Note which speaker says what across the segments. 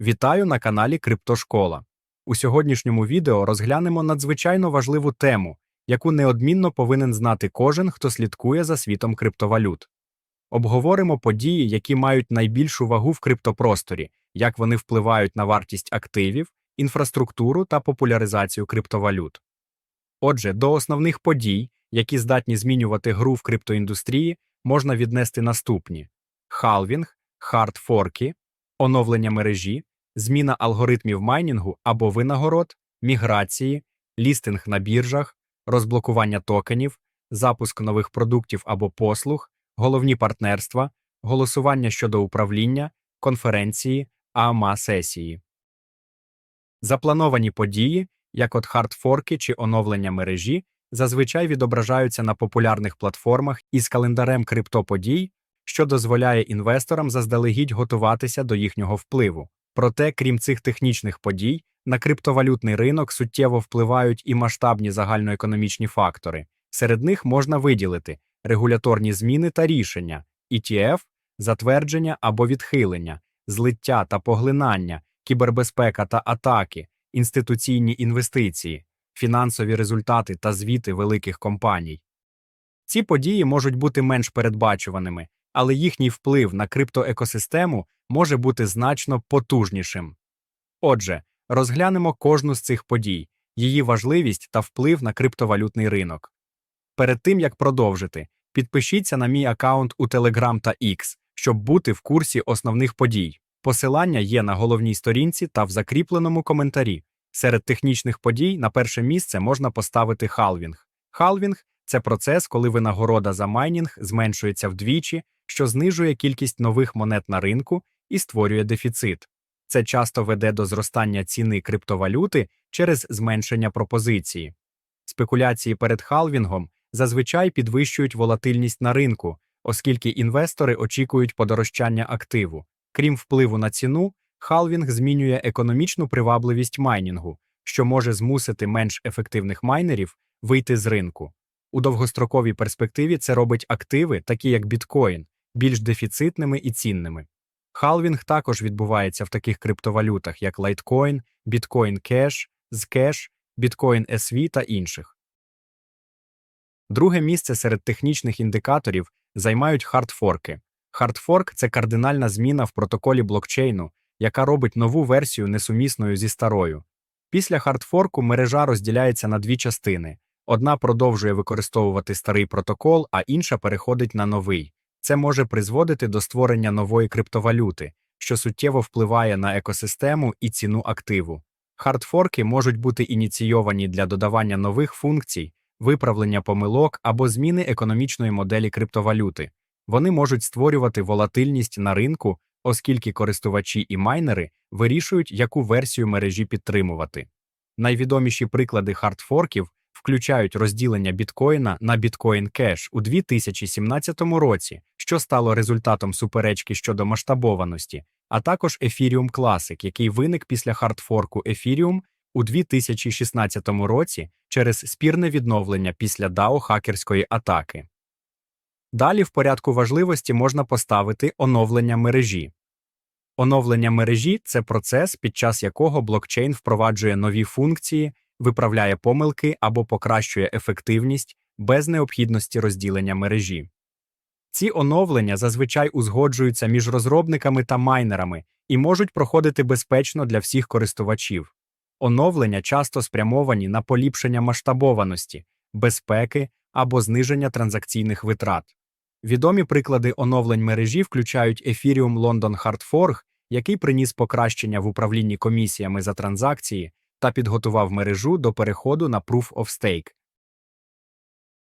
Speaker 1: Вітаю на каналі Криптошкола. У сьогоднішньому відео розглянемо надзвичайно важливу тему, яку неодмінно повинен знати кожен, хто слідкує за світом криптовалют. Обговоримо події, які мають найбільшу вагу в криптопросторі, як вони впливають на вартість активів, інфраструктуру та популяризацію криптовалют. Отже, до основних подій, які здатні змінювати гру в криптоіндустрії, можна віднести наступні: халвінг, хардфорки, оновлення мережі, зміна алгоритмів майнінгу або винагород, міграції, лістинг на біржах, розблокування токенів, запуск нових продуктів або послуг, головні партнерства, голосування щодо управління, конференції, АМА сесії. Заплановані події, як от хардфорки чи оновлення мережі, зазвичай відображаються на популярних платформах із календарем криптоподій, що дозволяє інвесторам заздалегідь готуватися до їхнього впливу. Проте, крім цих технічних подій, на криптовалютний ринок суттєво впливають і масштабні загальноекономічні фактори. Серед них можна виділити регуляторні зміни та рішення, ETF, затвердження або відхилення, злиття та поглинання, кібербезпека та атаки, інституційні інвестиції, фінансові результати та звіти великих компаній. Ці події можуть бути менш передбачуваними, але їхній вплив на криптоекосистему може бути значно потужнішим. Отже, розглянемо кожну з цих подій, її важливість та вплив на криптовалютний ринок. Перед тим як продовжити, підпишіться на мій аккаунт у Telegram та X, щоб бути в курсі основних подій. Посилання є на головній сторінці та в закріпленому коментарі. Серед технічних подій на перше місце можна поставити халвінг. Халвінг це процес, коли винагорода за майнінг зменшується вдвічі, що знижує кількість нових монет на ринку і створює дефіцит. Це часто веде до зростання ціни криптовалюти через зменшення пропозиції. Спекуляції перед халвінгом зазвичай підвищують волатильність на ринку, оскільки інвестори очікують подорожчання активу. Крім впливу на ціну, халвінг змінює економічну привабливість майнінгу, що може змусити менш ефективних майнерів вийти з ринку. У довгостроковій перспективі це робить активи, такі як біткоін, більш дефіцитними і цінними. Халвінг також відбувається в таких криптовалютах, як Litecoin, Bitcoin Cash, Zcash, Bitcoin SV та інших. Друге місце серед технічних індикаторів займають хардфорки. Хардфорк це кардинальна зміна в протоколі блокчейну, яка робить нову версію несумісною зі старою. Після хардфорку мережа розділяється на дві частини: одна продовжує використовувати старий протокол, а інша переходить на новий. Це може призводити до створення нової криптовалюти, що суттєво впливає на екосистему і ціну активу. Хардфорки можуть бути ініційовані для додавання нових функцій, виправлення помилок або зміни економічної моделі криптовалюти. Вони можуть створювати волатильність на ринку, оскільки користувачі і майнери вирішують, яку версію мережі підтримувати. Найвідоміші приклади хардфорків включають розділення біткоїна на біткоін кеш у 2017 році, що стало результатом суперечки щодо масштабованості, а також Ethereum Classic, який виник після хардфорку Ethereum у 2016 році через спірне відновлення після DAO хакерської атаки. Далі в порядку важливості можна поставити оновлення мережі. Оновлення мережі це процес, під час якого блокчейн впроваджує нові функції, виправляє помилки або покращує ефективність без необхідності розділення мережі. Ці оновлення зазвичай узгоджуються між розробниками та майнерами і можуть проходити безпечно для всіх користувачів. Оновлення часто спрямовані на поліпшення масштабованості, безпеки або зниження транзакційних витрат. Відомі приклади оновлень мережі включають Ethereum London Hard Fork, який приніс покращення в управлінні комісіями за транзакції та підготував мережу до переходу на Proof of Stake.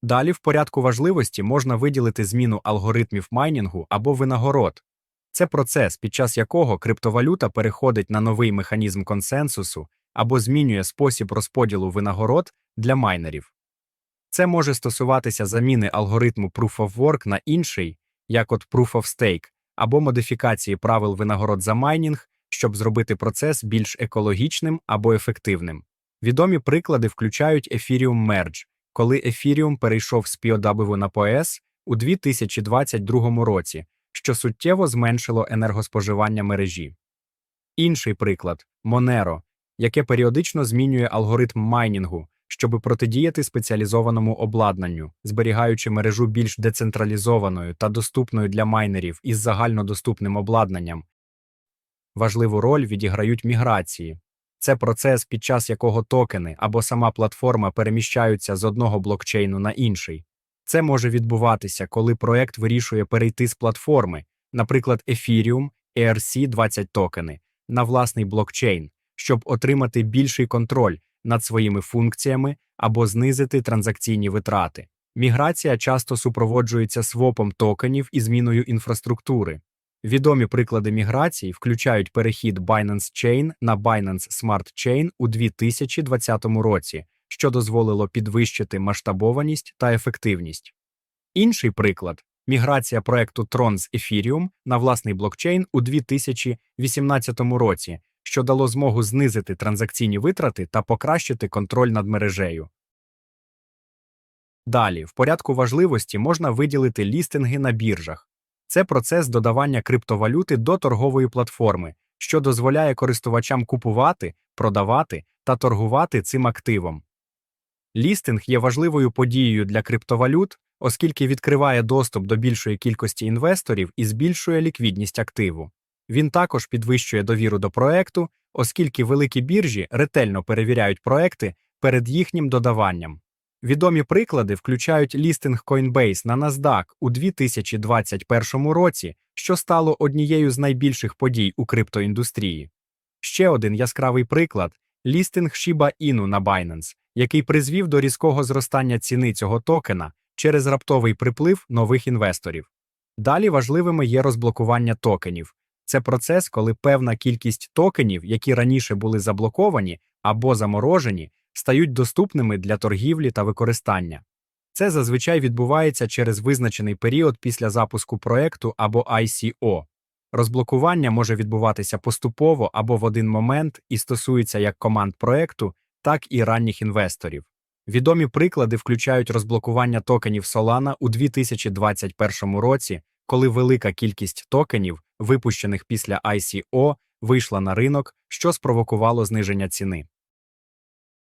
Speaker 1: Далі в порядку важливості можна виділити зміну алгоритмів майнінгу або винагород. Це процес, під час якого криптовалюта переходить на новий механізм консенсусу або змінює спосіб розподілу винагород для майнерів. Це може стосуватися заміни алгоритму Proof of Work на інший, як от Proof of Stake, або модифікації правил винагород за майнінг, щоб зробити процес більш екологічним або ефективним. Відомі приклади включають Ethereum Merge, коли Ethereum перейшов з POW на POS у 2022 році, що суттєво зменшило енергоспоживання мережі. Інший приклад Monero, яке періодично змінює алгоритм майнінгу, щоб протидіяти спеціалізованому обладнанню, зберігаючи мережу більш децентралізованою та доступною для майнерів із загальнодоступним обладнанням. Важливу роль відіграють міграції. Це процес, під час якого токени або сама платформа переміщаються з одного блокчейну на інший. Це може відбуватися, коли проект вирішує перейти з платформи, наприклад, Ethereum ERC-20 токени, на власний блокчейн, щоб отримати більший контроль над своїми функціями або знизити транзакційні витрати. Міграція часто супроводжується свопом токенів і зміною інфраструктури. Відомі приклади міграції включають перехід Binance Chain на Binance Smart Chain у 2020 році, що дозволило підвищити масштабованість та ефективність. Інший приклад міграція проекту Tron з Ethereum на власний блокчейн у 2018 році, що дало змогу знизити транзакційні витрати та покращити контроль над мережею. Далі, в порядку важливості можна виділити лістинги на біржах. Це процес додавання криптовалюти до торгової платформи, що дозволяє користувачам купувати, продавати та торгувати цим активом. Лістинг є важливою подією для криптовалют, оскільки відкриває доступ до більшої кількості інвесторів і збільшує ліквідність активу. Він також підвищує довіру до проекту, оскільки великі біржі ретельно перевіряють проекти перед їхнім додаванням. Відомі приклади включають лістинг Coinbase на NASDAQ у 2021 році, що стало однією з найбільших подій у криптоіндустрії. Ще один яскравий приклад лістинг Shiba Inu на Binance, який призвів до різкого зростання ціни цього токена через раптовий приплив нових інвесторів. Далі важливими є розблокування токенів. Це процес, коли певна кількість токенів, які раніше були заблоковані або заморожені, стають доступними для торгівлі та використання. Це зазвичай відбувається через визначений період після запуску проекту або ICO. Розблокування може відбуватися поступово або в один момент і стосується як команд проекту, так і ранніх інвесторів. Відомі приклади включають розблокування токенів Solana у 2021 році, коли велика кількість токенів, випущених після ICO, вийшла на ринок, що спровокувало зниження ціни.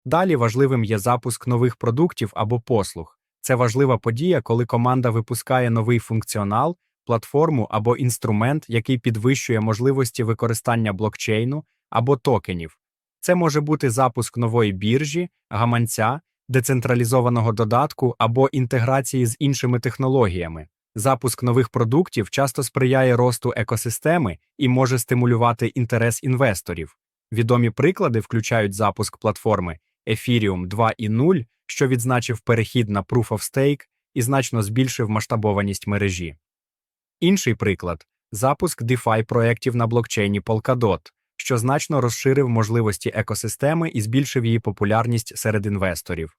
Speaker 1: Далі важливим є запуск нових продуктів або послуг. Це важлива подія, коли команда випускає новий функціонал, платформу або інструмент, який підвищує можливості використання блокчейну або токенів. Це може бути запуск нової біржі, гаманця, децентралізованого додатку або інтеграції з іншими технологіями. Запуск нових продуктів часто сприяє росту екосистеми і може стимулювати інтерес інвесторів. Відомі приклади включають запуск платформи Ethereum 2.0, що відзначив перехід на Proof of Stake і значно збільшив масштабованість мережі. Інший приклад запуск DeFi проєктів на блокчейні Polkadot, що значно розширив можливості екосистеми і збільшив її популярність серед інвесторів.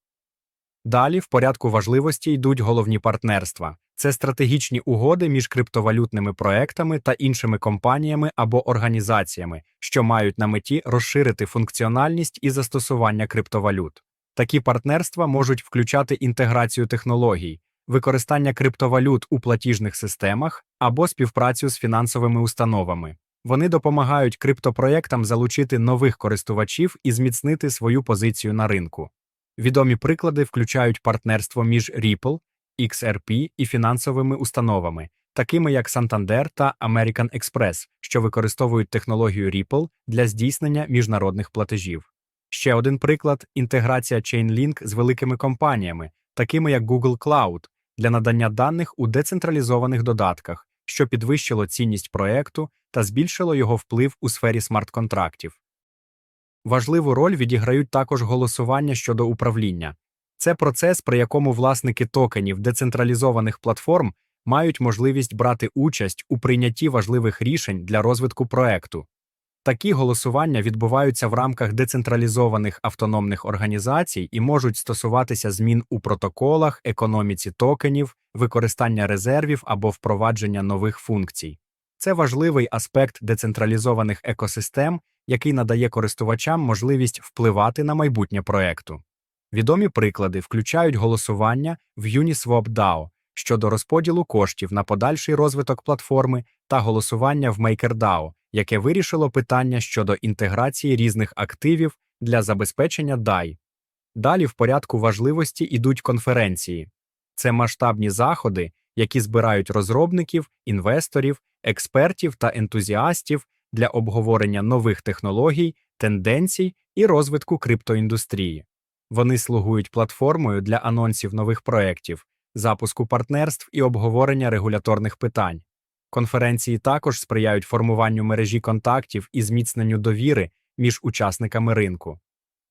Speaker 1: Далі в порядку важливості йдуть головні партнерства. Це стратегічні угоди між криптовалютними проектами та іншими компаніями або організаціями, що мають на меті розширити функціональність і застосування криптовалют. Такі партнерства можуть включати інтеграцію технологій, використання криптовалют у платіжних системах або співпрацю з фінансовими установами. Вони допомагають криптопроєктам залучити нових користувачів і зміцнити свою позицію на ринку. Відомі приклади включають партнерство між Ripple, XRP і фінансовими установами, такими як Santander та American Express, що використовують технологію Ripple для здійснення міжнародних платежів. Ще один приклад інтеграція Chainlink з великими компаніями, такими як Google Cloud, для надання даних у децентралізованих додатках, що підвищило цінність проекту та збільшило його вплив у сфері смарт-контрактів. Важливу роль відіграють також голосування щодо управління. Це процес, при якому власники токенів децентралізованих платформ мають можливість брати участь у прийнятті важливих рішень для розвитку проекту. Такі голосування відбуваються в рамках децентралізованих автономних організацій і можуть стосуватися змін у протоколах, економіці токенів, використання резервів або впровадження нових функцій. Це важливий аспект децентралізованих екосистем, який надає користувачам можливість впливати на майбутнє проекту. Відомі приклади включають голосування в Uniswap DAO щодо розподілу коштів на подальший розвиток платформи та голосування в MakerDAO, яке вирішило питання щодо інтеграції різних активів для забезпечення DAI. Далі в порядку важливості йдуть конференції. Це масштабні заходи, які збирають розробників, інвесторів, експертів та ентузіастів для обговорення нових технологій, тенденцій і розвитку криптоіндустрії. Вони слугують платформою для анонсів нових проєктів, запуску партнерств і обговорення регуляторних питань. Конференції також сприяють формуванню мережі контактів і зміцненню довіри між учасниками ринку.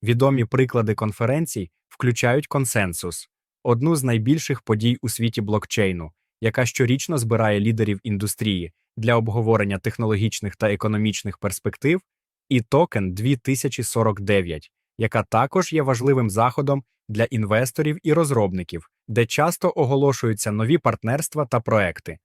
Speaker 1: Відомі приклади конференцій включають консенсус, одну з найбільших подій у світі блокчейну, яка щорічно збирає лідерів індустрії для обговорення технологічних та економічних перспектив, і токен 2049, яка також є важливим заходом для інвесторів і розробників, де часто оголошуються нові партнерства та проекти.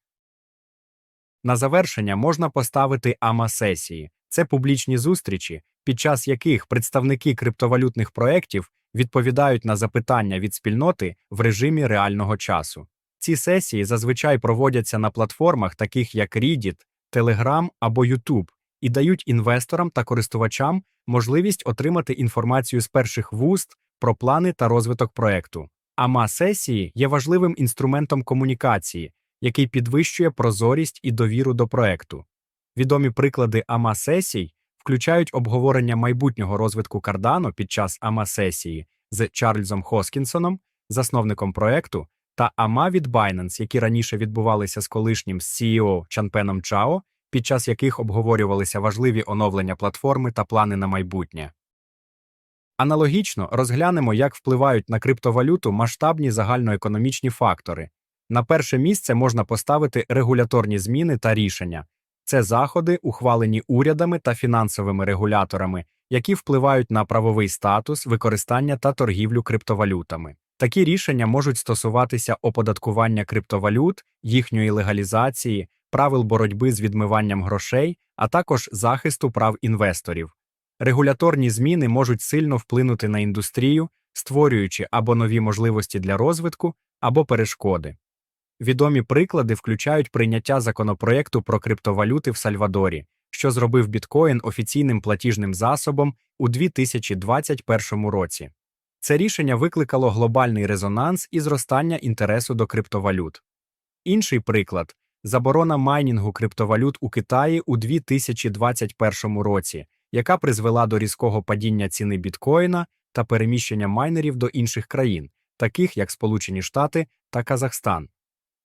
Speaker 1: На завершення можна поставити АМА-сесії – це публічні зустрічі, під час яких представники криптовалютних проєктів відповідають на запитання від спільноти в режимі реального часу. Ці сесії зазвичай проводяться на платформах, таких як Reddit, Telegram або YouTube, і дають інвесторам та користувачам можливість отримати інформацію з перших вуст про плани та розвиток проекту. АМА-сесії є важливим інструментом комунікації, який підвищує прозорість і довіру до проекту. Відомі приклади АМА-сесій включають обговорення майбутнього розвитку Cardano під час АМА-сесії з Чарльзом Хоскінсоном, засновником проекту, та АМА від Binance, які раніше відбувалися з колишнім CEO Чанпеном Чао, під час яких обговорювалися важливі оновлення платформи та плани на майбутнє. Аналогічно розглянемо, як впливають на криптовалюту масштабні загальноекономічні фактори. На перше місце можна поставити регуляторні зміни та рішення. Це заходи, ухвалені урядами та фінансовими регуляторами, які впливають на правовий статус, використання та торгівлю криптовалютами. Такі рішення можуть стосуватися оподаткування криптовалют, їхньої легалізації, правил боротьби з відмиванням грошей, а також захисту прав інвесторів. Регуляторні зміни можуть сильно вплинути на індустрію, створюючи або нові можливості для розвитку, або перешкоди. Відомі приклади включають прийняття законопроекту про криптовалюти в Сальвадорі, що зробив біткоін офіційним платіжним засобом у 2021 році. Це рішення викликало глобальний резонанс і зростання інтересу до криптовалют. Інший приклад заборона майнінгу криптовалют у Китаї у 2021 році, яка призвела до різкого падіння ціни біткоїна та переміщення майнерів до інших країн, таких як Сполучені Штати та Казахстан.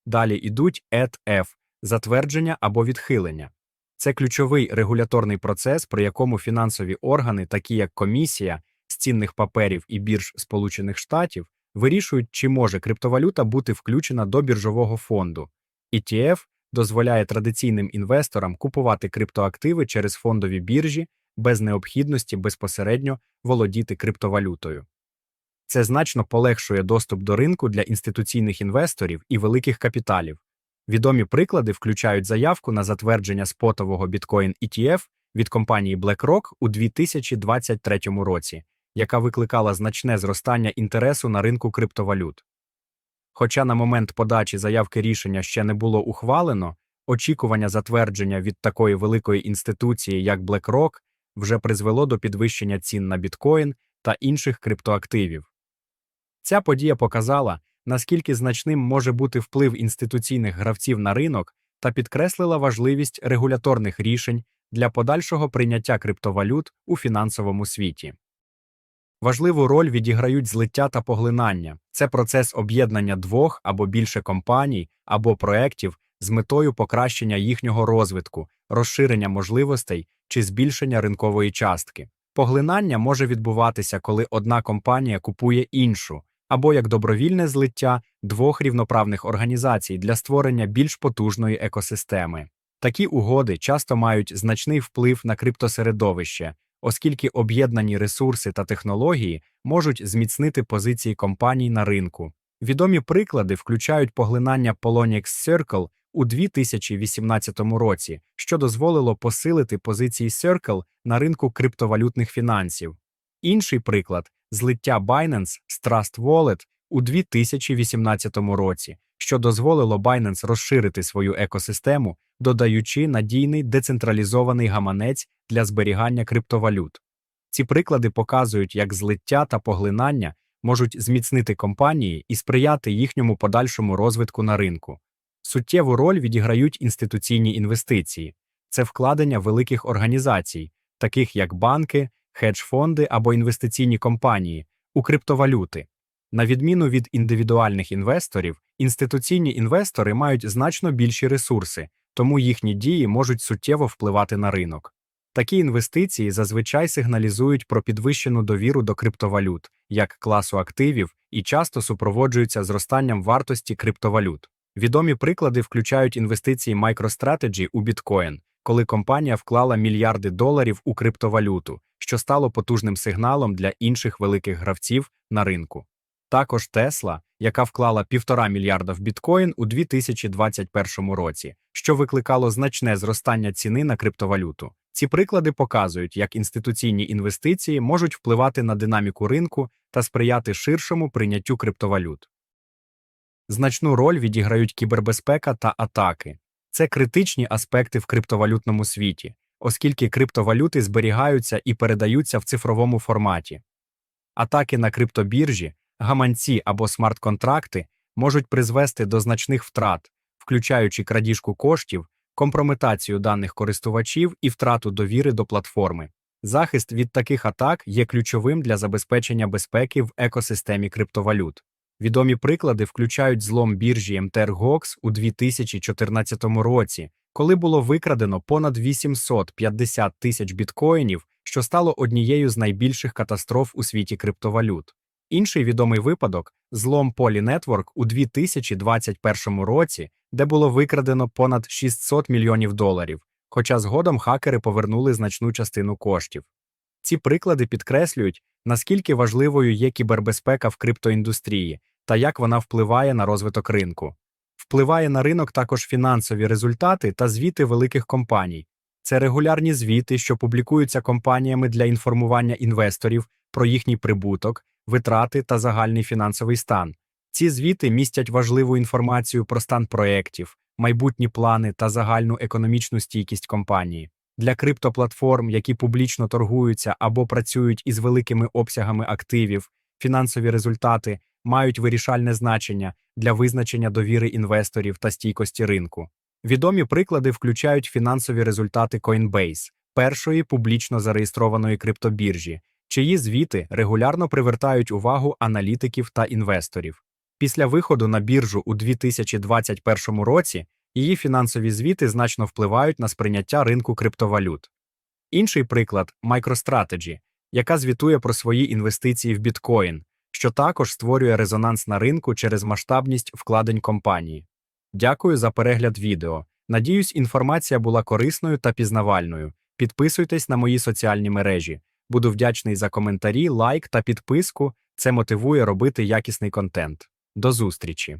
Speaker 1: Далі йдуть ETF – затвердження або відхилення. Це ключовий регуляторний процес, при якому фінансові органи, такі як комісія з цінних паперів і бірж Сполучених Штатів, вирішують, чи може криптовалюта бути включена до біржового фонду. ETF дозволяє традиційним інвесторам купувати криптоактиви через фондові біржі без необхідності безпосередньо володіти криптовалютою. Це значно полегшує доступ до ринку для інституційних інвесторів і великих капіталів. Відомі приклади включають заявку на затвердження спотового біткоін ETF від компанії BlackRock у 2023 році, яка викликала значне зростання інтересу на ринку криптовалют. Хоча на момент подачі заявки рішення ще не було ухвалено, очікування затвердження від такої великої інституції, як BlackRock, вже призвело до підвищення цін на біткоін та інших криптоактивів. Ця подія показала, наскільки значним може бути вплив інституційних гравців на ринок та підкреслила важливість регуляторних рішень для подальшого прийняття криптовалют у фінансовому світі. Важливу роль відіграють злиття та поглинання це процес об'єднання двох або більше компаній або проєктів з метою покращення їхнього розвитку, розширення можливостей чи збільшення ринкової частки. Поглинання може відбуватися, коли одна компанія купує іншу, або як добровільне злиття двох рівноправних організацій для створення більш потужної екосистеми. Такі угоди часто мають значний вплив на криптосередовище, оскільки об'єднані ресурси та технології можуть зміцнити позиції компаній на ринку. Відомі приклади включають поглинання Poloniex Circle у 2018 році, що дозволило посилити позиції Circle на ринку криптовалютних фінансів. Інший приклад злиття Binance з Trust Wallet у 2018 році, що дозволило Binance розширити свою екосистему, додаючи надійний децентралізований гаманець для зберігання криптовалют. Ці приклади показують, як злиття та поглинання можуть зміцнити компанії і сприяти їхньому подальшому розвитку на ринку. Суттєву роль відіграють інституційні інвестиції це вкладення великих організацій, таких як банки, хедж-фонди або інвестиційні компанії, у криптовалюти. На відміну від індивідуальних інвесторів, інституційні інвестори мають значно більші ресурси, тому їхні дії можуть суттєво впливати на ринок. Такі інвестиції зазвичай сигналізують про підвищену довіру до криптовалют як класу активів і часто супроводжуються зростанням вартості криптовалют. Відомі приклади включають інвестиції MicroStrategy у біткоін, коли компанія вклала мільярди доларів у криптовалюту, що стало потужним сигналом для інших великих гравців на ринку. Також Тесла, яка вклала півтора мільярда в біткоін у 2021 році, що викликало значне зростання ціни на криптовалюту. Ці приклади показують, як інституційні інвестиції можуть впливати на динаміку ринку та сприяти ширшому прийняттю криптовалют. Значну роль відіграють кібербезпека та атаки. Це критичні аспекти в криптовалютному світі, оскільки криптовалюти зберігаються і передаються в цифровому форматі. Атаки на криптобіржі, гаманці або смарт-контракти можуть призвести до значних втрат, включаючи крадіжку коштів, компрометацію даних користувачів і втрату довіри до платформи. Захист від таких атак є ключовим для забезпечення безпеки в екосистемі криптовалют. Відомі приклади включають злом біржі MTRGOX у 2014 році, коли було викрадено понад 850 тисяч біткоїнів, що стало однією з найбільших катастроф у світі криптовалют. Інший відомий випадок злом Poly Network у 2021 році, де було викрадено понад 600 мільйонів доларів, хоча згодом хакери повернули значну частину коштів. Ці приклади підкреслюють, наскільки важливою є кібербезпека в криптоіндустрії та як вона впливає на розвиток ринку. Впливає на ринок також фінансові результати та звіти великих компаній. Це регулярні звіти, що публікуються компаніями для інформування інвесторів про їхній прибуток, витрати та загальний фінансовий стан. Ці звіти містять важливу інформацію про стан проєктів, майбутні плани та загальну економічну стійкість компанії. Для криптоплатформ, які публічно торгуються або працюють із великими обсягами активів, фінансові результати мають вирішальне значення для визначення довіри інвесторів та стійкості ринку. Відомі приклади включають фінансові результати Coinbase, першої публічно зареєстрованої криптобіржі, чиї звіти регулярно привертають увагу аналітиків та інвесторів. Після виходу на біржу у 2021 році її фінансові звіти значно впливають на сприйняття ринку криптовалют. Інший приклад MicroStrategy, яка звітує про свої інвестиції в біткоін, що також створює резонанс на ринку через масштабність вкладень компанії. Дякую за перегляд відео. Надіюсь, інформація була корисною та пізнавальною. Підписуйтесь на мої соціальні мережі. Буду вдячний за коментарі, лайк та підписку. Це мотивує робити якісний контент. До зустрічі!